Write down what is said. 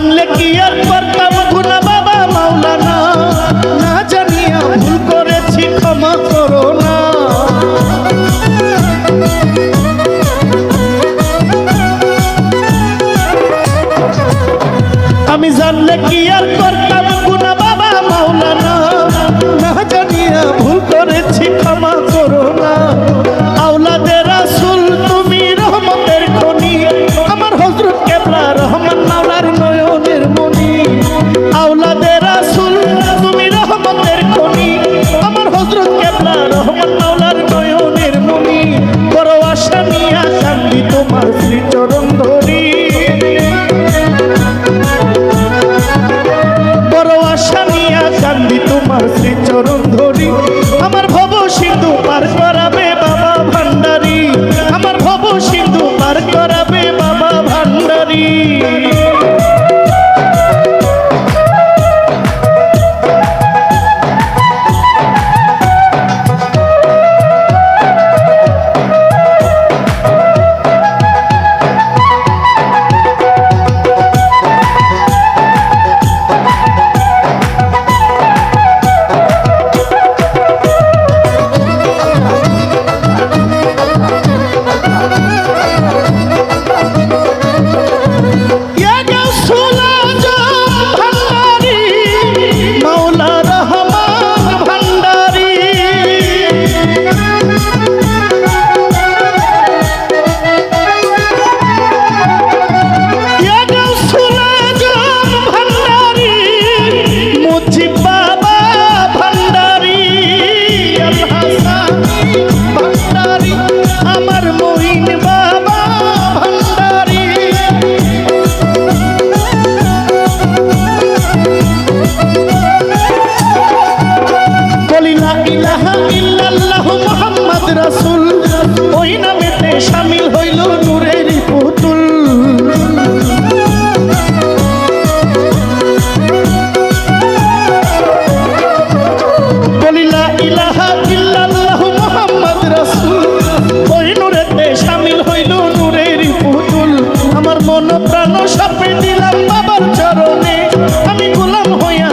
আমি জানলে কি আর করতাম গুনা বাবা মাওলানা? না জানিয়া ভুল করেছি, ক্ষমা করো না। আমি জানলে কি আর করতাম হযরত কেবলা রহমান মাওলার নয়নের মনি বড় আশা নিয়া কান্দি তোমার শ্রীচরণ ধরি। বড় আশা নিয়া কান্দি তোমার শ্রীচরণ ধরি। ইলাহা ইল্লাল্লাহ মুহাম্মদ রাসূল। ওই নামেতে শামিল হইল নূরের পুতুল। বলিলা ইলাহা ইল্লাল্লাহ মুহাম্মদ রাসূল। ওই নূরেতে শামিল হইল নূরের পুতুল। আমার মন প্রাণ সাপে দিলাম বাবার চরণে। আমি গোলাম হইয়া